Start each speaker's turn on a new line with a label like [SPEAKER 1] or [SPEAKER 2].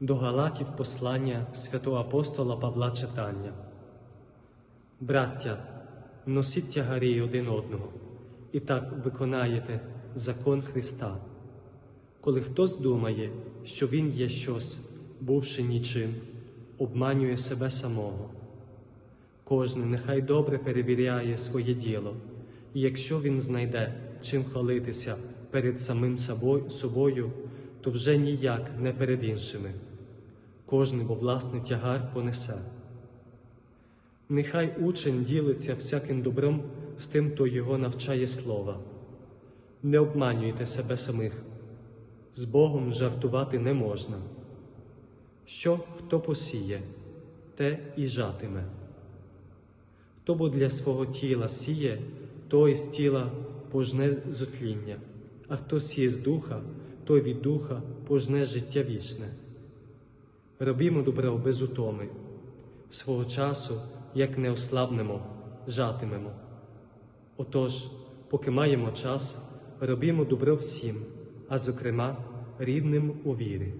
[SPEAKER 1] До Галатів послання святого апостола Павла читання. Браття, носіть тягарі один одного, і так виконаєте закон Христа. Коли хтось думає, що він є щось, бувши нічим, обманює себе самого. Кожен нехай добре перевіряє своє діло, і якщо він знайде чим хвалитися перед самим собою, то вже ніяк не перед іншими. Кожен бо власний тягар понесе. Нехай учень ділиться всяким добром з тим, хто його навчає слова. Не обманюйте себе самих, з Богом жартувати не можна. Що хто посіє, те і жатиме. Хто бо для свого тіла сіє, той з тіла пожне зотління, а хто сіє з духа, той від духа пожне життя вічне. Робімо добро без утоми, свого часу, як не ослабнемо, жатимемо. Отож, поки маємо час, робімо добро всім, а зокрема рідним у вірі.